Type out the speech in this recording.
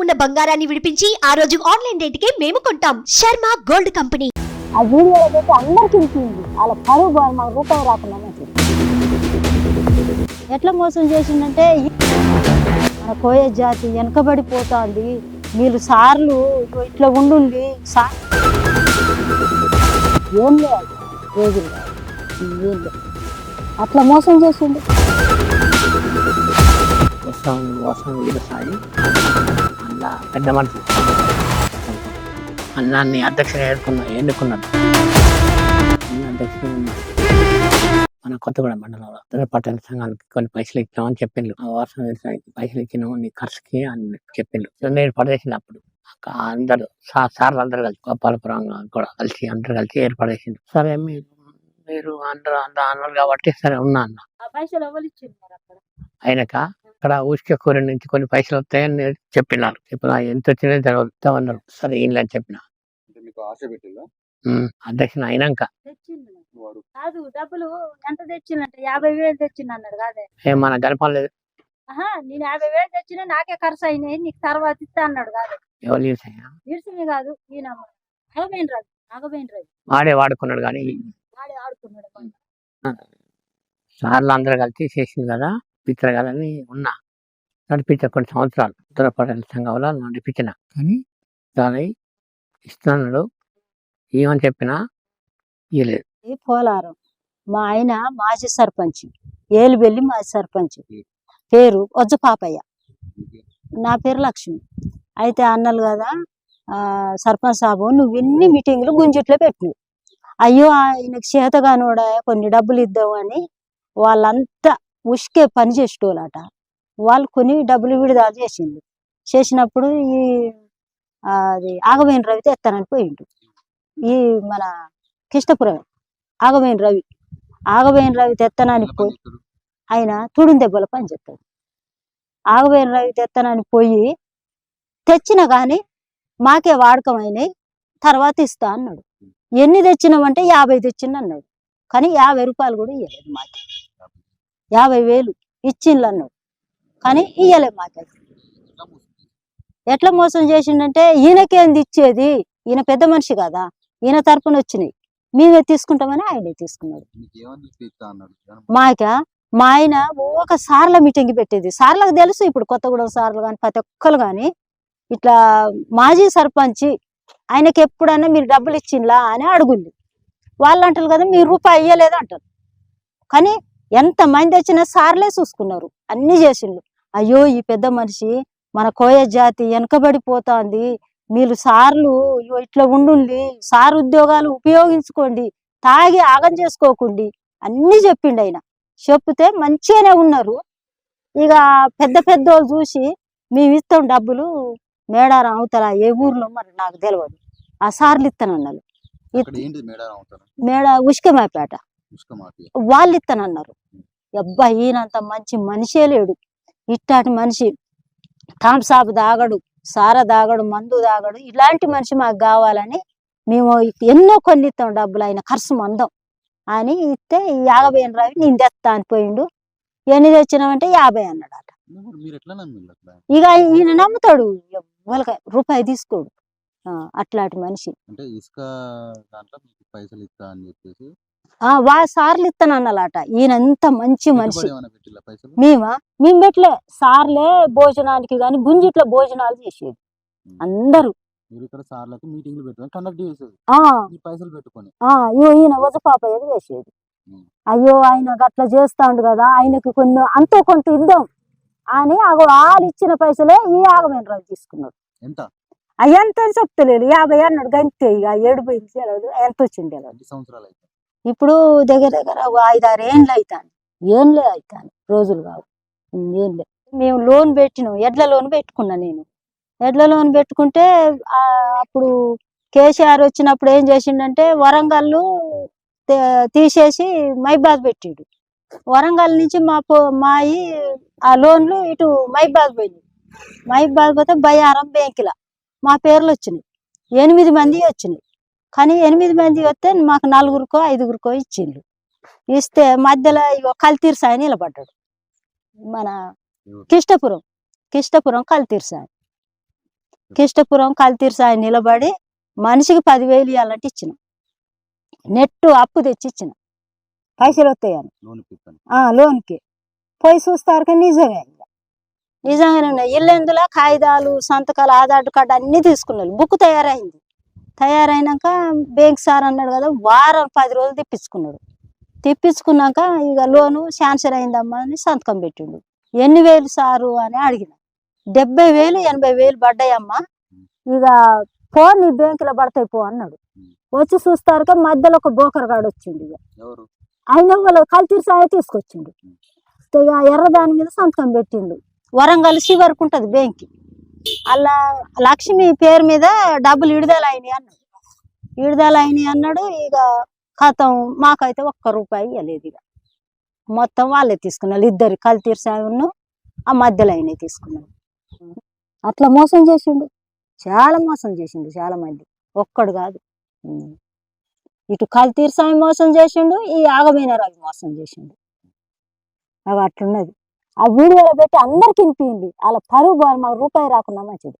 ఉన్న బంగారాన్ని విడిపించి ఆ రోజు ఆన్లైన్ రేటుకే మేము కొంటాం. Sharma gold company. ఆ వీడియోలో పెట్టి అందరికి ఇచ్చింది. వాళ్ళ పరువు రూపాయి రాకుండా. ఎట్లా మోసం చేసిండంటే ఈ- మన కోయ జాతి వెనకబడిపోతుంది. వీళ్ళు సార్లు ఇట్లా ఉండుండి సార్. ఏం లేదు. రోజులు అట్లా మోసం చేసిండు వస్తాం వస్తాం వ్యవసాయి అన్న పెద్ద మనిషి. అన్నాన్ని అధ్యక్షుడు ఎన్నుకున్నా ఎన్నుకున్నాడు. అధ్యక్షుడు. మన కొత్తగూడెం మండలంలో ఉత్తర పట్టణ సంఘానికి కొన్ని పైసలు ఇచ్చామని చెప్పిండు. ఆ వర్షం వ్యవసాయానికి పైసలు ఇచ్చినాము నీ ఖర్చుకి అని చెప్పిండు. సో నేను పడేసిన అప్పుడు అక్క అందరూ సా- సార్లు అందరూ కలిసి గోపాలపురం కూడా కలిసి అందరూ కలిసి ఏర్పడేసిండు సరే మీరు మీరు అందరూ అందరూ అన్నారు కాబట్టి సరే ఉన్నా అన్న. పైసలు ఎవరు అక్కడ ఊసిక కూర నుంచి కొన్ని పైసలు వస్తాయని చెప్పినారు. చెప్పిన ఎంత వచ్చినా చదువుతామన్నారు సరే ఈయన అని చెప్పిన. అంటే మీకు ఆశ పెట్టిందా? ఉమ్, అధ్యక్షుని అయినాక. కాదు డబ్బులు ఎంత తెచ్చిందంటే యాభై వేలు తెచ్చిండు అన్నాడు కాదే. ఏం మన గడపలేదు ఆహా నేను యాభై వేలు తెచ్చినా నాకే ఖర్చు అయినాయి నీకు తర్వాత ఇస్తా అన్నాడు కాదు. ఎవరు కాదు నాగబేన్ నాగబేన్ వాడే వాడుకున్నాడు కానీ. వాడే ఆడుకున్నాడు కొంచెం. సార్లు అందరూ కలిసి చేసింది కదా పిచ్చర్ కదా అని ఉన్నా. నడిపించా కొన్ని సంవత్సరాలు ఉత్తర పట్టణ సంఘంలో నడిపించిన. కానీ దాని ఇస్తున్నాడు ఏమని చెప్పినా ఇవ్వలేదు పోలారం? మా ఆయన మాజీ సర్పంచ్. ఏలుబెల్లి మాజీ సర్పంచ్. పేరు వజ్జ పాపయ్య. నా పేరు లక్ష్మి. అయితే అన్నలు కదా ఆ, సర్పంచ్ సాబు నువ్వు ఎన్ని మీటింగ్లు గుంజిట్లో పెట్టు అయ్యో ఆయనకు చేతగానోడా కొన్ని డబ్బులు ఇద్దామని వాళ్ళంతా ఉష్కే పని చేసేటోళ్ళట. వాళ్ళు కొన్ని డబ్బులు విడుదల చేసిండు చేసినప్పుడు ఈ అది ఆగమైన రవి తెస్తానని పోయిండు. ఈ మన కృష్ణపురం ఆగమైన రవి ఆగమైన రవి తెత్తనని ఎలా పోయి? ఆయన తుడిని దెబ్బల పని చెప్తాడు ఆగమైన రవి తెత్తనని పోయి తెచ్చిన కానీ మాకే వాడకమైనాయి తర్వాత ఇస్తా అన్నాడు. ఎన్ని తెచ్చినామంటే యాభై తెచ్చిండు అన్నాడు. కానీ యాభై రూపాయలు కూడా ఇవ్వలేదు మాకు. యాభై వేలు ఇచ్చిండ్లు అన్నాడు కానీ ఇయ్యలేదు మాకు మోసం ఎట్లా మోసం చేసిండంటే ఈయనకేంది ఇచ్చేది. ఈయన పెద్ద మనిషి కదా. ఈయన తరపున వచ్చినాయి. మేమే తీసుకుంటామని ఆయనే తీసుకున్నాడు. మాక మా ఆయన ఒక సార్ల మీటింగ్ పెట్టేది. సార్లకు తెలుసు ఇప్పుడు కొత్తగూడెం సార్లు కానీ ప్రతి ఒక్కరు కానీ ఇట్లా మాజీ సర్పంచ్ ఆయనకి ఎప్పుడైనా మీరు డబ్బులు ఇచ్చిండ్లా అని అడుగుంది. వాళ్ళు అంటారు కదా మీరు రూపాయి ఇయ్యలేదు అంటారు. కానీ ఎంతమంది వచ్చినా సార్లే చూసుకున్నారు. అన్ని చేసిండ్రు అయ్యో ఈ పెద్ద మనిషి మన కోయ జాతి వెనకబడిపోతాంది. మీరు సార్లు ఇట్లా ఉండుండి సార్ ఉద్యోగాలు ఉపయోగించుకోండి తాగి ఆగం చేసుకోకండి అన్ని చెప్పిండు ఆయన. చెప్తే మంచిగానే ఉన్నారు. ఇక పెద్ద పెద్దోళ్ళు చూసి మేము ఇస్తాం డబ్బులు మేడారం అవతల ఏ ఊర్లో? మరి నాకు తెలియదు ఆ సార్లు ఇస్తానన్నారు అవుతారు? మేడ ఉష్కమాపేట వాళ్ళు ఇస్తానన్నారు అబ్బా ఈయనంత మంచి మనిషే లేడు. ఇట్లాంటి మనిషి కాంసాపు దాగడు సార దాగడు మందు దాగడు ఇలాంటి మనిషి మాకు కావాలని మేము ఎన్నో కొన్ని ఇస్తాం డబ్బులు ఆయన ఖర్చు మందం. అని ఇస్తే ఈ యాభై రవి నేను తెస్తా అని పోయిండు. ఎన్ని తెచ్చినామంటే యాభై అన్నాడు అట ఇక ఈయన నమ్ముతాడు ఎవ్వలకాయ రూపాయి తీసుకోడు. అట్లాంటి మనిషి. అంటే ఇసుక దాంట్లో పైసలు ఇస్తా అని చెప్పేసి వా సార్లు ఇస్తానన్నలాట ఈయన ఎంత మంచి మనిషి. మేమా? మేము పెట్టలే. సార్లే భోజనానికి కానీ గుంజిట్లో భోజనాలు చేసేది. అందరూ. సార్లకు మీటింగ్లు కండక్ట్ చేసేది. పైసలు పెట్టుకొని. ఇగో ఈయన వజ పాపయ్యది వేసేది ఉమ్. అయ్యో ఆయన గట్ల చేస్తాండు కదా ఆయనకి కొన్ని అంతో కొంత ఇద్దాం అని అగో వాళ్ళు ఇచ్చిన పైసలే ఈ ఆగమైన రాజు తీసుకున్నాడు. ఎంత? అయ్యంత అని చెప్తలేదు యాభై అన్నాడు. గంతే ఇక ఏడు పోయింది. ఎంత వచ్చింది సంవత్సరాలు అయితే ఇప్పుడు దగ్గర దగ్గర ఐదారు ఏండ్లు అవుతాను ఏంలే అవుతాను రోజులు కావు. ఏండ్లే ఏంలే. మేము లోన్ పెట్టినాం. ఎడ్ల లోన్ పెట్టుకున్నా నేను. ఎడ్ల లోన్ పెట్టుకుంటే అప్పుడు కేసీఆర్ వచ్చినప్పుడు ఏం చేసిండంటే వరంగల్ తీసేసి మైబాద్ పెట్టిండు. వరంగల్ నుంచి మా పో మాయి ఆ లోన్లు ఇటు మైబాద్ పోయింది మైబాద్ పోతే బయారం బ్యాంకుల. మా పేర్లు వచ్చినాయి ఎనిమిది మంది వచ్చినాయి. కానీ ఎనిమిది మంది వస్తే మాకు నలుగురికో ఐదుగురికో ఇచ్చిండ్రు. ఇస్తే మధ్యలో కల్తీర్ సాయి నిలబడ్డాడు. మన కిష్టపురం. కిష్టపురం కల్తీర్ సాయి. కిష్టపురం కల్తీరు సాయి నిలబడి మనిషికి పదివేలు ఇవ్వాలంటే ఇచ్చిన. నెట్టు అప్పు తెచ్చి ఇచ్చిన. పైసలు వస్తాయని. లోన్కి. పోయి చూస్తారు కానీ నిజమే. నిజంగానే ఉన్నాయి. ఇల్లెందులో కాగితాలు సంతకాలు ఆధార్ కార్డు అన్ని తీసుకున్నారు. బుక్ తయారైంది. తయారైనాక బ్యాంక్ సార్ అన్నాడు కదా వారం పది రోజులు తెప్పించుకున్నాడు. తెప్పించుకున్నాక ఇక లోను శాన్సర్ అయిందమ్మా అని సంతకం పెట్టిండు. ఎన్ని వేలు సారు అని అడిగిన. డెబ్బై వేలు ఎనభై వేలు పడ్డాయమ్మా. ఇక పో నీ బ్యాంకులో పడతాయి పో అన్నాడు. వచ్చి చూస్తారు మధ్యలో ఒక బోకర్ గాడు వచ్చిండు ఇక. ఆయన వాళ్ళ కల్తీరు సాయ తీసుకొచ్చిండు. ఇక ఎర్ర దాని మీద సంతకం పెట్టిండు. వరంగల్ వరకు ఉంటుంది బ్యాంక్. అలా లక్ష్మి పేరు మీద డబ్బులు విడుదల అయినాయి అన్నాడు. విడుదల అయినాయి అన్నాడు ఇక కథం మాకైతే ఒక్క రూపాయి ఇవ్వలేదు ఇక. మొత్తం వాళ్ళే తీసుకున్నారు ఇద్దరు కల్తీరు సాయను ఆ మధ్యలో అయినాయి తీసుకున్నారు. అట్లా మోసం చేసిండు. చాలా మోసం చేసిండు చాలా మంది. ఒక్కడు కాదు. ఇటు కల్తీర్ స్వామి మోసం చేసిండు ఈ ఆగమైన రాజు మోసం చేసిండు. అవి అట్లున్నది. ఆ వీడియోలో పెట్టి అందరికి వినిపించింది. అలా పరువు పోవాలి మాకు రూపాయి రాకుండా మంచిది.